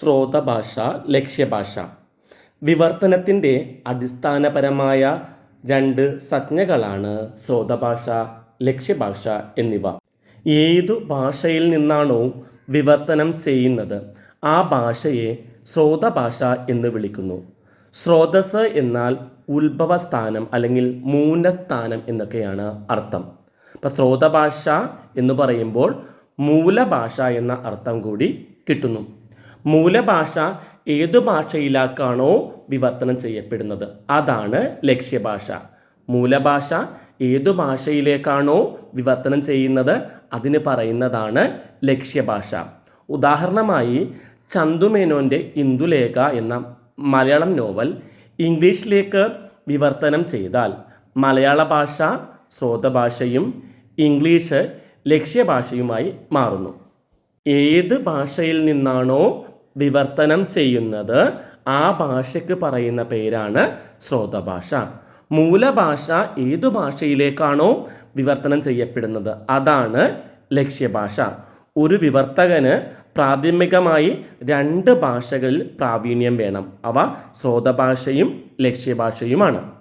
സ്രോതഭാഷ ലക്ഷ്യഭാഷ. വിവർത്തനത്തിന്റെ അടിസ്ഥാനപരമായ രണ്ട് സംജ്ഞകളാണ് ശ്രോതഭാഷ ലക്ഷ്യഭാഷ എന്നിവ. ഏതു ഭാഷയിൽ നിന്നാണോ വിവർത്തനം ചെയ്യുന്നത് ആ ഭാഷയെ ശ്രോതഭാഷ എന്ന് വിളിക്കുന്നു. സ്രോതസ് എന്നാൽ ഉത്ഭവസ്ഥാനം അല്ലെങ്കിൽ മൂലസ്ഥാനം എന്നൊക്കെയാണ് അർത്ഥം. അപ്പം സ്രോതഭാഷ എന്ന് പറയുമ്പോൾ മൂലഭാഷ എന്ന അർത്ഥം കൂടി കിട്ടുന്നു. മൂലഭാഷ ഏതു ഭാഷയിലാക്കാണോ വിവർത്തനം ചെയ്യപ്പെടുന്നത്? അതാണ് ലക്ഷ്യഭാഷ. മൂലഭാഷ ഏതു ഭാഷയിലേക്കാണോ വിവർത്തനം ചെയ്യുന്നത്? അതിന് പറയുന്നതാണ് ലക്ഷ്യഭാഷ. ഉദാഹരണമായി ചന്തുമേനോന്റെ ഇന്ദുലേഖ എന്ന മലയാളം നോവൽ ഇംഗ്ലീഷിലേക്ക് വിവർത്തനം ചെയ്താൽ മലയാള ഭാഷ സ്രോതഭാഷയും ഇംഗ്ലീഷ് ലക്ഷ്യഭാഷയുമായി മാറുന്നു. ഏത് ഭാഷയിൽ നിന്നാണോ വിവർത്തനം ചെയ്യുന്നത് ആ ഭാഷയ്ക്ക് പറയുന്ന പേരാണ് സ്രോതഭാഷ മൂലഭാഷ ഏതു ഭാഷയിലേക്കാണോ വിവർത്തനം ചെയ്യപ്പെടുന്നത്? അതാണ് ലക്ഷ്യഭാഷ. ഒരു വിവർത്തകന് പ്രാഥമികമായി രണ്ട് ഭാഷകളിൽ പ്രാവീണ്യം വേണം. അവ സ്രോതഭാഷയും ലക്ഷ്യഭാഷയുമാണ്.